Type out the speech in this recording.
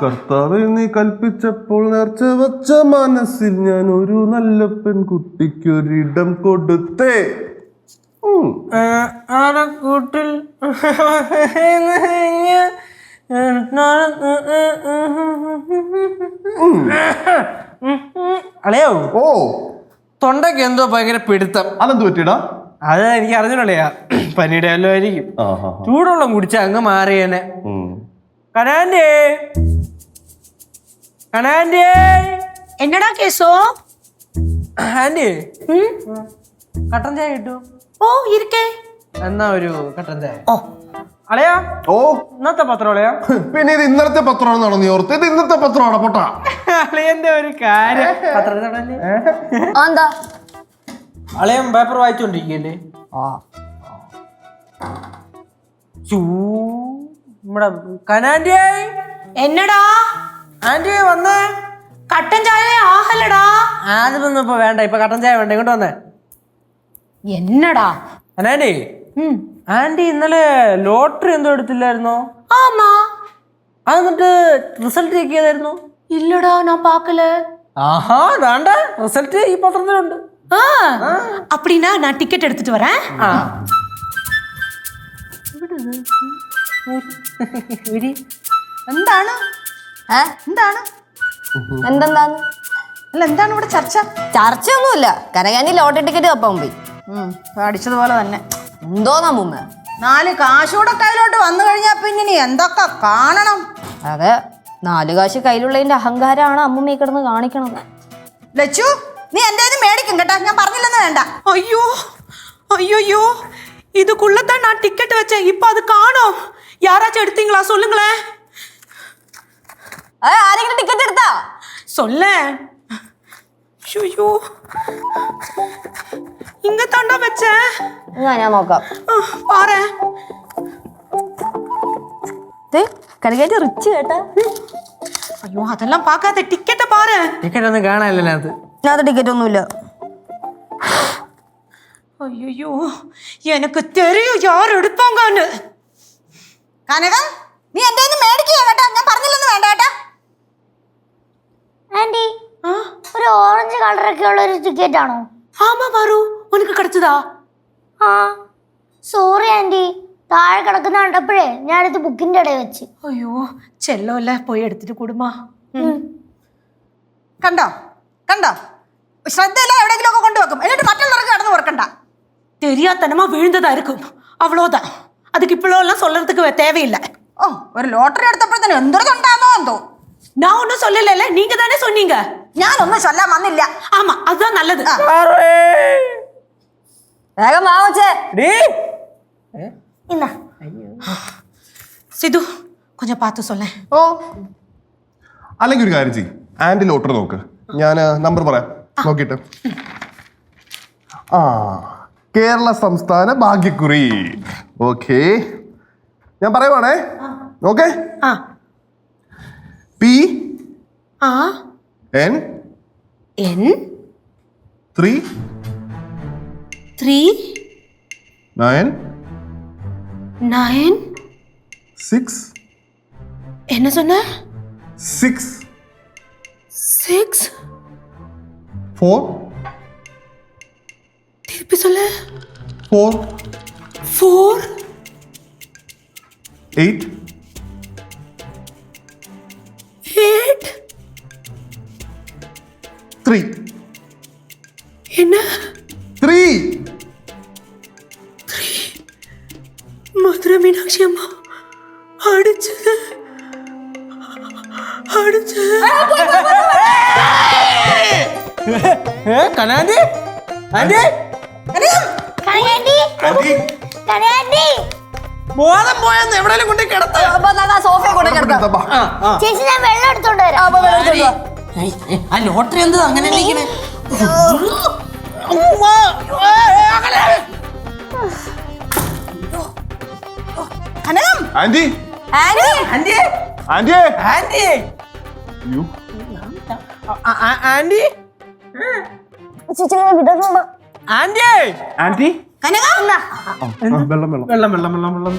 കർത്താവ് നീ കൽപ്പിച്ചപ്പോൾ നേർച്ച വച്ച മനസ്സിൽ ഞാൻ ഒരു നല്ല പെൺകുട്ടിക്കൊരിടം കൊടുത്തേ. ഉം. കൂട്ടിൽ അളയോ ഓ. തൊണ്ടയ്ക്ക് എന്തോ ഭയങ്കര പിടുത്തം. അതെന്ത് പറ്റിയടാ? അത് എനിക്ക് അറിഞ്ഞിട്ടുള്ളയാ പനിയുടെ എല്ലോ ആയിരിക്കും ചൂടുവെള്ളം കുടിച്ച അങ്ങ് മാറിയേനെ. കനാൻഡേ കനാൻഡേ എന്നടാ കേസോ? ആൻഡി. കട്ടൻ ചായ കിട്ടു. ഓ ഇരിക്കേ. എന്നാ ഒരു കട്ടൻ ചായ. ഓ. അളയാ? ഓ. ഇന്നത്തെ പത്രം അളയാ? പിന്നെ ഇത് ഇന്നലത്തെ പത്രമാണെന്നാണോ നീ ഓർത്ത്? ഇത് ഇന്നത്തെ പത്രമാണ്? പൊട്ടാ. അളയന്റെ ഒരു കാര്യം. പത്രത്തിലല്ലേ എന്താ അളയൻ പേപ്പർ വായിച്ചോണ്ടിരിക്കല്ലേ? ചൂ നമ്മുടെ കനാൻഡി എന്നടാ? ആന്റി വന്നേ. കട്ടൻ ചായ ആഹല്ലടാ. ആദ്യമൊന്നും ഇപ്പൊ വേണ്ട. ഇപ്പൊ കട്ടൻ ചായ വേണ്ട. ഇങ്ങോട്ട് വന്നേ. എന്നടാ? കനാൻഡി ആന്റി ഇന്നലെ ലോട്ടറി എന്തോ എടുത്തില്ലായിരുന്നോ ஆமா അത് എന്നിട്ട് റിസൾട്ട് ചെക്ക് ചെയ്തായിരുന്നു இல்லடா நான் பார்க்கல ആഹാ വേണ്ട റിസൾട്ട് ഈ പത്രത്തിലുണ്ട് ஆ அப்படின்னா நான் டிக்கெட் எடுத்துட்டு வரேன் ആ ഉരി. എന്താണ് ഏ? എന്താണ് എന്തെന്താന്ന് അല്ല എന്താണ് ഇവിടെ ചർച്ച ചർച്ചയൊന്നുമില്ല കനകാനി ലോട്ടറി ടിക്കറ്റ് തപ്പാൻ പോയി ഉം, അടിച്ചതുപോലെ തന്നെ എന്തോന്നാ മുമ്മ നാല് കാശൂടെ കയ്യിലോട്ട് വന്നു കഴിഞ്ഞാൽ പിന്നെ ഇനി എന്തൊക്കെ കാണണം അതെ നാല് കാശ് കയ്യിലുള്ളതിന്റെ അഹങ്കാരമാണ് അമ്മമ്മ ഈ കിടന്ന് കാണിക്കണത് ലച്ചു നീ എന്റെ മേടിക്കും കേട്ടോ ഞാൻ പറഞ്ഞില്ലെന്ന് വേണ്ട ஐயோ ஐயோ இதுக்குள்ளதான் நான் டிக்கெட் வச்சேன் இப்போ அது காணோம் யாராச்சும் எடுத்தீங்களா சொல்லுங்களேன் ഏ, ആരെങ്കിലും ടിക്കറ്റ് എടുത്താ சொல்ல ஐயோ ഇങ്ങത്താണ്ടോ വെച്ചേ? എന്നാ ഞാൻ നോക്കാം. പാറേ. കളിക്കാറ്റ് റിച്ച് കേട്ടാ. അയ്യോ അതെല്ലാം പാക്കാതെ ടിക്കറ്റ് പാറേ. ടിക്കറ്റ് ഒന്നും കാണാനില്ല അത് അത് ടിക്കറ്റ് ഒന്നുമില്ല. അയ്യോ എനക്ക് തെരയോ യാരെടുപ്പാൻ കാണ്. കനകം നീ എന്റെ ഒന്ന് മേടിക്കുക കേട്ടാ. ഞാൻ പറഞ്ഞില്ലൊന്നും വേണ്ട കേട്ടോ. ആന്റി ഒരു ഓറഞ്ച് കളറൊക്കെ ഉള്ള ഒരു ടിക്കറ്റ് ആണോ? ആമാ പറൂ. உனக்கு கிடைச்சதா ആ സോറി ആന്റി താഴെ കിടക്കുന്ന കണ്ടപ്പോഴേ ഞാനിത് ബുക്കിന്റെ ഇടയിൽ വെച്ച് ஐயோ செல்லோல்ல போய் எடுத்துட்டு கொடுமா കണ്ടോ കണ്ടോ ശ്രദ്ധയില്ല എവിടെയെങ്കിലും ഒക്കെ കൊണ്ടുവെക്കും എന്നിട്ട് മറ്റുള്ളവർക്ക് കടന്നു ഓർക്കണ്ട தெரியாதனமா விழுந்ததா இருக்கும் அவ்வளோதான் அதுக்கு இப்பளோலாம் சொல்றதுக்கு தேவையில்லை ഓ ഒരു ലോട്ടറി എടുത്തപ്പോഴത്തേനും എന്തൊരു ഉണ്ടാന്നോ എന്തോ நான் ஒன்றும் சொல்லலைல்ல நீங்க தானே சொன்னீங்க ഞാനൊന്നും ചൊല്ലാൻ വന്നില്ല ஆமா அதுதான் நல்லது വേഗം സിധു കൊഞ്ചം പാത്ത് ഓ. അല്ലെങ്കിൽ ഒരു കാര്യം ചെയ്യും. ആൻഡ് ലോട്ടർ നോക്ക്. ഞാൻ നമ്പർ പറയാം. നോക്കിയിട്ട്. ആ. കേരള സംസ്ഥാന ഭാഗ്യക്കുറി. ഓക്കെ. ഞാൻ പറയുവാണേ. Okay P. ആ. N. N. Three. Three nine nine six என்ன சொன்ன? சிக்ஸ் சிக்ஸ் ஃபோர் திருப்பி சொல்லு. Four four eight eight three என்ன? എന്തിനാ മീനാക്ഷി അമ്മ. അടിച്ചത് അടിച്ചത് കനാന്റെ ചേച്ചി ഞാൻ വെള്ളം എടുത്തോണ്ട് വരാം. ആ ലോട്ടറി എന്താ അങ്ങനെ aunty aunty aunty aunty aunty അയ്യോ. ആന്റി ആന്റി ആന്റി വെള്ളം. വെള്ളം വെള്ളം വെള്ളം വെള്ളം.